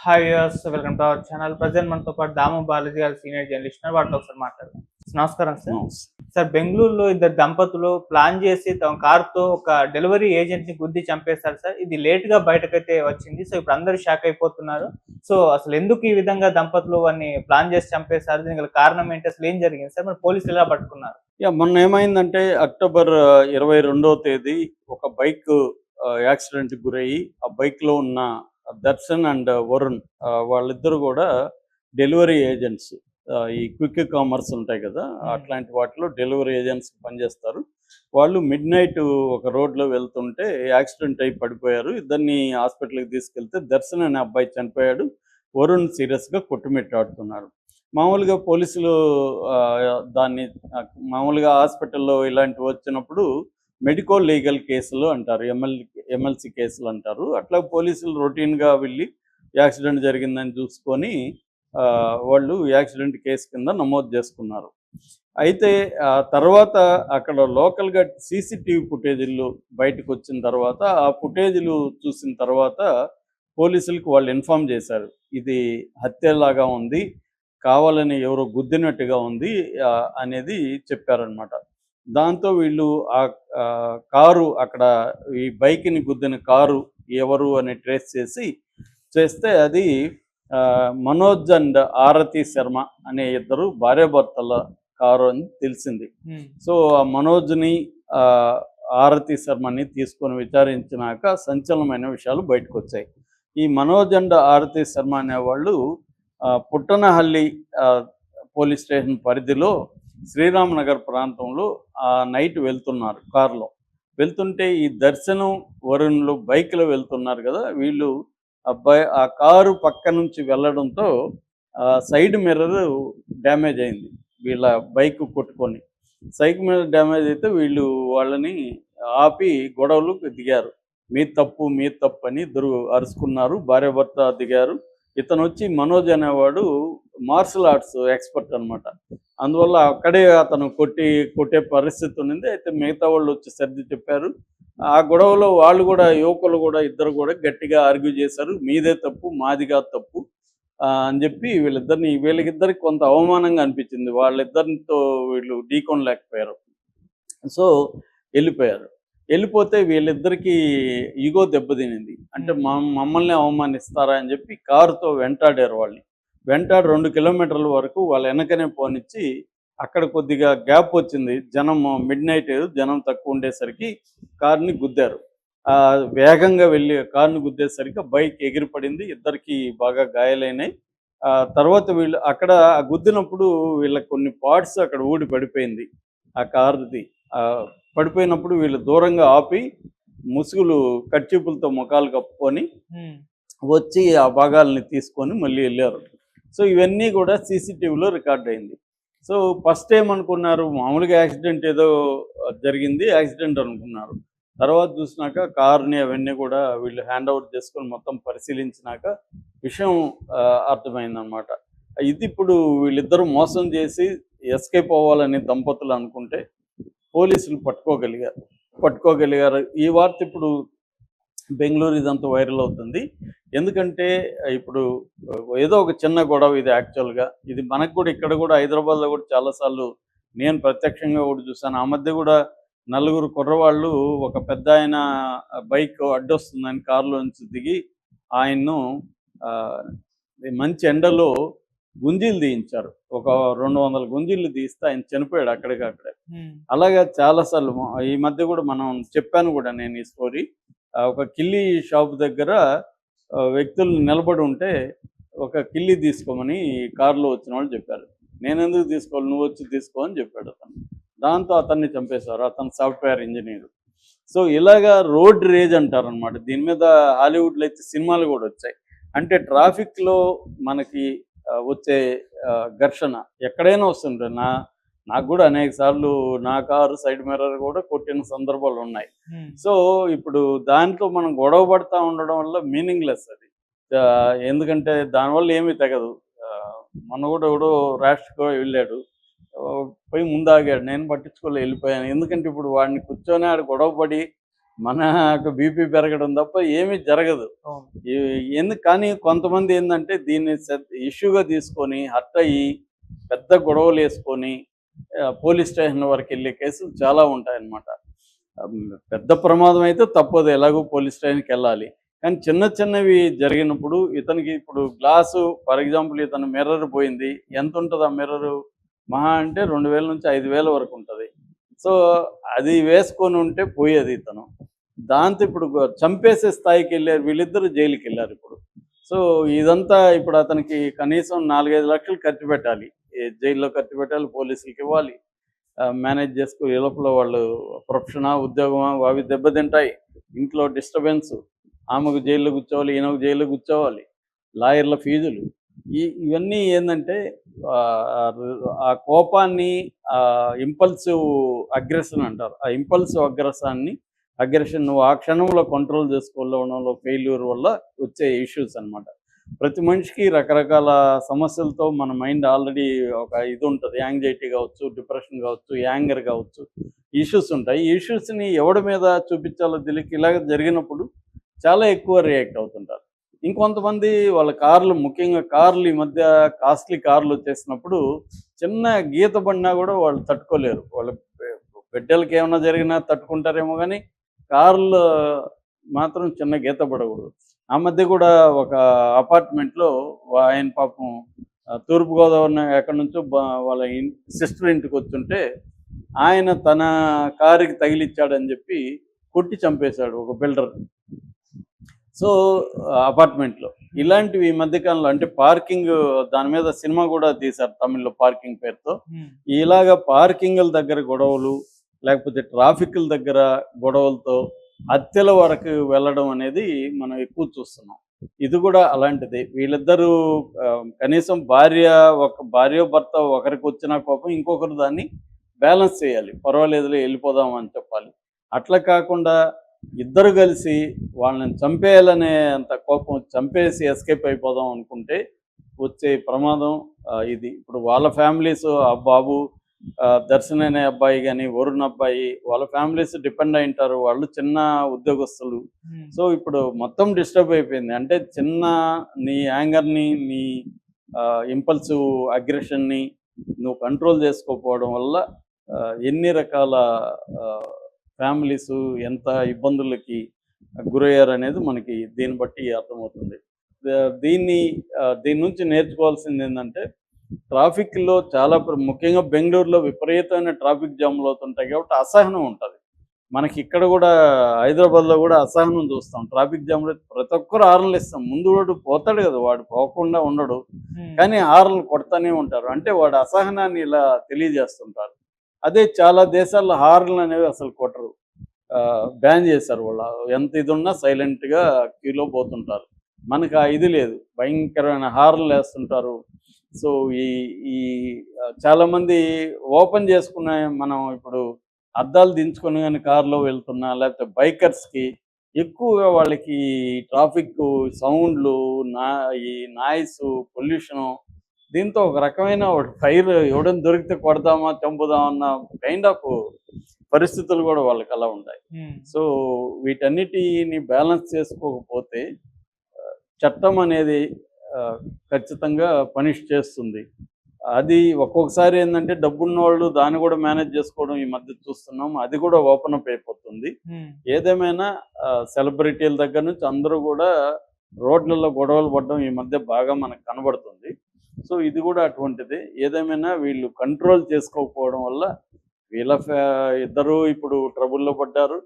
Hi welcome to our channel present మనతో పాటు దాము బాలాజీ గారు సీనియర్ జర్నలిస్ట్ వాటితో ఒకసారి మాట్లాడదాం. నమస్కారం సార్. సార్ బెంగళూరులో ఇద్దరు దంపతులు ప్లాన్ చేసి తమ కారుతో ఒక డెలివరీ ఏజెంట్ని గుద్ది చంపేశారు సార్. ఇది లేట్గా బయటకైతే వచ్చింది. సో ఇప్పుడు అందరూ షాక్ అయిపోతున్నారు. సో అసలు ఎందుకు ఈ విధంగా దంపతులు వాడిని ప్లాన్ చేసి చంపేశారు? దీనికి కారణం ఏంటి? అసలు ఏం జరిగింది సార్? మరి పోలీసులు ఎలా పట్టుకున్నారు? యా మొన్న ఏమైందంటే అక్టోబర్ ఇరవై రెండవ తేదీ ఒక బైక్ యాక్సిడెంట్ గురయ్యి ఆ బైక్లో ఉన్న దర్శన్ అండ్ వరుణ్ వాళ్ళిద్దరు కూడా డెలివరీ ఏజెంట్స్ ఈ క్విక్ కామర్స్ ఉంటాయి కదా అట్లాంటి వాటిలో డెలివరీ ఏజెంట్స్ పనిచేస్తారు. వాళ్ళు మిడ్ నైట్ ఒక రోడ్లో వెళ్తుంటే యాక్సిడెంట్ అయి పడిపోయారు. ఇద్దరిని హాస్పిటల్కి తీసుకెళ్తే దర్శన్ అనే అబ్బాయి చనిపోయాడు. వరుణ్ సీరియస్గా కొట్టుమిట్టాడుతున్నారు. మామూలుగా పోలీసులు దాన్ని మామూలుగా హాస్పిటల్లో ఇలాంటివి వచ్చినప్పుడు మెడికో లీగల్ కేసులు అంటారు ఎంఎల్ ఎమ్మెల్సీ కేసులు అంటారు. అట్లా పోలీసులు రొటీన్గా వెళ్ళి యాక్సిడెంట్ జరిగిందని చూసుకొని వాళ్ళు యాక్సిడెంట్ కేసు కింద నమోదు చేసుకున్నారు. అయితే ఆ తర్వాత అక్కడ లోకల్గా సీసీటీవీ ఫుటేజీలు బయటకు వచ్చిన తర్వాత ఆ ఫుటేజీలు చూసిన తర్వాత పోలీసులకు వాళ్ళు ఇన్ఫామ్ చేశారు. ఇది హత్యలాగా ఉంది కావాలని ఎవరో గుద్దినట్టుగా ఉంది ఆ, అనేది చెప్పారనమాట దాంతో వీళ్ళు ఆ కారు అక్కడ ఈ బైక్ని గుద్దిన కారు ఎవరు అని ట్రేస్ చేసి చేస్తే అది మనోజ్ అండ్ ఆరతి శర్మ అనే ఇద్దరు భార్యాభర్తల కారు అని తెలిసింది. సో ఆ మనోజ్ని ఆరతి శర్మని తీసుకొని విచారించినాక సంచలనమైన విషయాలు బయటకు వచ్చాయి ఈ మనోజ్ అండ్ ఆరతి శర్మ అనేవాళ్ళు పుట్టనహల్లి పోలీస్ స్టేషన్ పరిధిలో శ్రీరామ్ నగర్ ప్రాంతంలో ఆ నైట్ వెళ్తున్నారు కారులో. వెళ్తుంటే ఈ దర్శనం వరుణ్లు బైక్లో వెళ్తున్నారు కదా వీళ్ళు అబ్బాయి ఆ కారు పక్క నుంచి వెళ్ళడంతో ఆ సైడ్ మిర్రర్ డ్యామేజ్ అయింది వీళ్ళ బైక్ కొట్టుకొని. సైక్ మీద డ్యామేజ్ అయితే వీళ్ళు వాళ్ళని ఆపి గొడవలు దిగారు. మీ తప్పు మీ తప్పు అని ఇద్దరు అరుచుకున్నారు భార్యాభర్త దిగారు. ఇతను వచ్చి మనోజ్ అనేవాడు మార్షల్ ఆర్ట్స్ ఎక్స్పర్ట్ అన్నమాట. అందువల్ల అక్కడే అతను కొట్టి కొట్టే పరిస్థితి ఉంది అయితే మిగతా వాళ్ళు వచ్చి సర్ది చెప్పారు. ఆ గొడవలో వాళ్ళు కూడా యువకులు కూడా ఇద్దరు కూడా గట్టిగా ఆర్గ్యూ చేశారు. మీదే తప్పు మాదిగా తప్పు. అని చెప్పి వీళ్ళిద్దరిని వీళ్ళకిద్దరికి కొంత అవమానంగా అనిపించింది. వాళ్ళిద్దరితో వీళ్ళు ఢీకొనలేకపోయారు సో వెళ్ళిపోయారు. వెళ్ళిపోతే వీళ్ళిద్దరికి ఈగో దెబ్బతినింది. అంటే మమ్మల్ని అవమానిస్తారా అని చెప్పి కారుతో వెంటాడారు వాళ్ళని. వెంటాడి రెండు కిలోమీటర్ల వరకు వాళ్ళ వెనకనే పోనిచ్చి అక్కడ కొద్దిగా గ్యాప్ వచ్చింది. జనం మిడ్ నైట్ జనం తక్కువ ఉండేసరికి కార్ని గుద్దారు. ఆ, వేగంగా వెళ్ళి కార్ని గుద్దేసరికి బైక్ ఎగిరిపడింది. ఇద్దరికి బాగా గాయాలైనాయి. ఆ, తర్వాత వీళ్ళు అక్కడ గుద్దినప్పుడు వీళ్ళకి కొన్ని పార్ట్స్ అక్కడ ఊడి పడిపోయింది. ఆ కారుది ఆ, పడిపోయినప్పుడు వీళ్ళు దూరంగా ఆపి ముసుగులు కర్చీపులతో ముఖాలు కప్పుకొని వచ్చి ఆ భాగాల్ని తీసుకొని మళ్ళీ వెళ్ళారు. సో ఇవన్నీ కూడా సీసీటీవీలో రికార్డ్ అయింది. సో ఫస్ట్ టైం అనుకున్నారు మామూలుగా యాక్సిడెంట్ ఏదో జరిగింది యాక్సిడెంట్ అనుకున్నారు. తర్వాత చూసినాక కార్ని అవన్నీ కూడా వీళ్ళు హ్యాండ్ ఓవర్ చేసుకొని మొత్తం పరిశీలించినాక విషయం అర్థమైందనమాట ఇది ఇప్పుడు వీళ్ళిద్దరూ మోసం చేసి ఎస్కేప్ అవ్వాలని దంపతులు అనుకుంటే పోలీసులు పట్టుకోగలిగారు పట్టుకోగలిగారు. ఈ వార్త ఇప్పుడు బెంగళూరు ఇదంతా వైరల్ అవుతుంది. ఎందుకంటే ఇప్పుడు ఏదో ఒక చిన్న గొడవ ఇది యాక్చువల్గా. ఇది మనకు కూడా ఇక్కడ కూడా హైదరాబాద్లో కూడా చాలాసార్లు నేను ప్రత్యక్షంగా కూడా చూసాను ఆ మధ్య కూడా నలుగురు కుర్రవాళ్ళు ఒక పెద్ద ఆయన బైక్ అడ్డొస్తుందని కారులో నుంచి దిగి ఆయన్ను మంచి ఎండలో గుంజీలు తీయించారు. ఒక రెండు వందల గుంజీలు తీస్తే ఆయన చనిపోయాడు అక్కడికక్కడే అలాగా చాలాసార్లు ఈ మధ్య కూడా మనం చెప్పాను కూడా నేను ఈ స్టోరీ. ఒక కిల్లీ షాప్ దగ్గర వ్యక్తులు నిలబడి ఉంటే ఒక కిల్లి తీసుకోమని కారులో వచ్చిన వాళ్ళు చెప్పారు. నేను ఎందుకు తీసుకోవాలి? నువ్వు వచ్చి తీసుకో అని చెప్పాడు అతను. దాంతో అతన్ని చంపేశారు. అతను సాఫ్ట్వేర్ ఇంజనీర్. సో ఇలాగా రోడ్ రేజ్ అంటారనమాట దీని మీద హాలీవుడ్లో అయితే సినిమాలు కూడా వచ్చాయి. అంటే ట్రాఫిక్లో మనకి వచ్చే ఘర్షణ ఎక్కడైనా వస్తుంటాయి నా నాకు కూడా అనేక సార్లు నా కారు సైడ్ మిర్రర్ కూడా కొట్టిన సందర్భాలు ఉన్నాయి. సో ఇప్పుడు దాంట్లో మనం గొడవ పడతా ఉండడం వల్ల మీనింగ్లెస్ అది. ఎందుకంటే దానివల్ల ఏమీ తెగదు. ఆ, మొన్న కూడా ఎవడో ర్యాష్గా వెళ్ళాడు. పోయి ముందు ఆగాడు నేను పట్టించుకోలే వెళ్ళిపోయాను. ఎందుకంటే ఇప్పుడు వాడిని కూర్చొని ఆడ గొడవ పడి మనకు బీపీ పెరగడం తప్ప ఏమీ జరగదు. ఎందుకు కానీ కొంతమంది ఏంటంటే దీన్ని ఇష్యూగా తీసుకొని హర్ట్ అయ్యి పెద్ద గొడవలు వేసుకొని పోలీస్ స్టేషన్ వరకు వెళ్ళే కేసులు చాలా ఉంటాయన్నమాట. పెద్ద ప్రమాదం అయితే తప్పదు ఎలాగో పోలీస్ స్టేషన్కి వెళ్ళాలి. కానీ చిన్న చిన్నవి జరిగినప్పుడు ఇతనికి ఇప్పుడు గ్లాసు ఫర్ ఎగ్జాంపుల్ ఇతను మిర్రర్ పోయింది ఎంత ఉంటుంది ఆ మిర్రర్? మహా అంటే రెండు వేల నుంచి ఐదు వేల వరకు ఉంటుంది. సో అది వేసుకొని ఉంటే పోయేది ఇతను. దాంతో ఇప్పుడు చంపేసే స్థాయికి వెళ్ళారు వీళ్ళిద్దరు జైలుకి వెళ్ళారు ఇప్పుడు. సో ఇదంతా ఇప్పుడు అతనికి కనీసం నాలుగైదు లక్షలు ఖర్చు పెట్టాలి. జైల్లో ఖర్చు పెట్టాలి పోలీసులకి ఇవ్వాలి. మేనేజ్ చేసుకో లోపల వాళ్ళు ప్రొఫెషనా ఉద్యోగమా అవి దెబ్బతింటాయి. ఇంట్లో డిస్టర్బెన్స్ ఆమెకు జైల్లో కూర్చోవాలి ఈయనకు జైల్లో కూర్చోవాలి లాయర్ల ఫీజులు. ఈ ఇవన్నీ ఏంటంటే ఆ, కోపాన్ని ఆ ఇంపల్సివ్ అగ్రెషన్ అంటారు. ఆ ఇంపల్సివ్ అగ్రసాన్ని అగ్రెషన్ నువ్వు ఆ క్షణంలో కంట్రోల్ చేసుకోవడంలో ఫెయిల్యూర్ వల్ల వచ్చే ఇష్యూస్ అన్నమాట. ప్రతి మనిషికి రకరకాల సమస్యలతో మన మైండ్ ఆల్రెడీ ఒక ఇది ఉంటుంది. యాంగ్జైటీ కావచ్చు డిప్రెషన్ కావచ్చు యాంగర్ కావచ్చు ఇష్యూస్ ఉంటాయి. ఈ ఇష్యూస్ని ఎవడి మీద చూపించాలో తెలియక ఇలాగ జరిగినప్పుడు చాలా ఎక్కువ రియాక్ట్ అవుతుంటారు. ఇంకొంతమంది వాళ్ళ కార్లు ముఖ్యంగా కార్లు ఈ మధ్య కాస్ట్లీ కార్లు వచ్చేసినప్పుడు చిన్న గీత పడినా కూడా వాళ్ళు తట్టుకోలేరు. వాళ్ళ బిడ్డలకి ఏమైనా జరిగినా తట్టుకుంటారేమో కానీ కార్లు మాత్రం చిన్న గీత పడకూడదు. ఆ మధ్య కూడా ఒక అపార్ట్మెంట్లో ఆయన పాపం తూర్పుగోదావరి ఎక్కడి నుంచో వాళ్ళ సిస్టర్ ఇంటికి వచ్చుంటే ఆయన తన కారుకి తగిలిచ్చాడని చెప్పి కొట్టి చంపేశాడు ఒక బిల్డర్ సో అపార్ట్మెంట్లో ఇలాంటివి ఈ మధ్యకాలంలో అంటే పార్కింగ్ దాని మీద సినిమా కూడా తీశారు తమిళ్ళో పార్కింగ్ పేరుతో. ఇలాగ పార్కింగ్ల దగ్గర గొడవలు లేకపోతే ట్రాఫిక్ల దగ్గర గొడవలతో హత్యల వరకు వెళ్ళడం అనేది మనం ఎక్కువ చూస్తున్నాం. ఇది కూడా అలాంటిది. వీళ్ళిద్దరూ కనీసం భార్య ఒక భార్య భర్త ఒకరికి వచ్చిన కోపం ఇంకొకరు దాన్ని బ్యాలెన్స్ చేయాలి. పర్వాలేదులే వెళ్ళిపోదాం అని చెప్పాలి. అట్లా కాకుండా ఇద్దరు కలిసి వాళ్ళని చంపేయాలనే అంత కోపం చంపేసి ఎస్కేప్ అయిపోదాం అనుకుంటే వచ్చే ప్రమాదం ఇది. ఇప్పుడు వాళ్ళ ఫ్యామిలీస్ ఆ బాబు దర్శన్ అనే అబ్బాయి కానీ వరుణ్ అబ్బాయి వాళ్ళ ఫ్యామిలీస్ డిపెండ్ అయి ఉంటారు. వాళ్ళు చిన్న ఉద్యోగస్తులు. ఉమ్, సో ఇప్పుడు మొత్తం డిస్టర్బ్ అయిపోయింది. అంటే చిన్న నీ యాంగర్ని నీ ఇంపల్సివ్ అగ్రెషన్ని నువ్వు కంట్రోల్ చేసుకోకపోవడం వల్ల ఎన్ని రకాల ఫ్యామిలీస్ ఎంత ఇబ్బందులకి గురయ్యారు అనేది మనకి దీన్ని బట్టి అర్థమవుతుంది. దీన్ని దీని నుంచి నేర్చుకోవాల్సింది ఏంటంటే ట్రాఫిక్లో చాలా ముఖ్యంగా బెంగళూరులో విపరీతమైన ట్రాఫిక్ జామ్లు అవుతుంటాయి కాబట్టి అసహనం ఉంటుంది. మనకి ఇక్కడ కూడా హైదరాబాద్లో కూడా అసహనం చూస్తాం. ట్రాఫిక్ జామ్లో ప్రతి ఒక్కరు హార్న్లు ఇస్తాం ముందు వాడు పోతాడు కదా వాడు పోకుండా ఉండడు. కానీ హార్న్లు కొడతానే ఉంటారు. అంటే వాడు అసహనాన్ని ఇలా తెలియజేస్తుంటారు. అదే చాలా దేశాల్లో హార్న్లు అనేవి అసలు కొట్టరు. బ్యాన్ చేశారు వాళ్ళు. ఎంత ఇది ఉన్నా సైలెంట్గా క్యూలో పోతుంటారు. మనకు ఆ ఇది లేదు. భయంకరమైన హార్న్లు వేస్తుంటారు. సో ఈ ఈ ఆ, చాలా మంది ఓపెన్ చేసుకునే మనం ఇప్పుడు అద్దాలు దించుకొని కానీ కారులో వెళ్తున్నా లేకపోతే బైకర్స్కి ఎక్కువగా వాళ్ళకి ట్రాఫిక్ సౌండ్లు నా ఈ నాయిస్ పొల్యూషను దీంతో ఒక రకమైన ఫైర్ ఎవడని దొరికితే కొడదామా చంపుదామా అన్న కైండ్ ఆఫ్ పరిస్థితులు కూడా వాళ్ళకి అలా ఉంటాయి. ఉమ్, సో వీటన్నిటిని బ్యాలెన్స్ చేసుకోకపోతే చట్టం అనేది ఖచ్చితంగా పనిష్ చేస్తుంది. అది ఒక్కొక్కసారి ఏంటంటే డబ్బున్న వాళ్ళు దాన్ని కూడా మేనేజ్ చేసుకోవడం ఈ మధ్య చూస్తున్నాం. అది కూడా ఓపెన్ అప్ అయిపోతుంది. ఏదేమైనా సెలబ్రిటీల దగ్గర నుంచి అందరూ కూడా రోడ్లలో గొడవలు పడడం ఈ మధ్య బాగా మనకు కనబడుతుంది. సో ఇది కూడా అటువంటిది. ఏదేమైనా వీళ్ళు కంట్రోల్ చేసుకోకపోవడం వల్ల వీళ్ళ ఇద్దరు ఇప్పుడు ట్రబుల్లో పడ్డారు.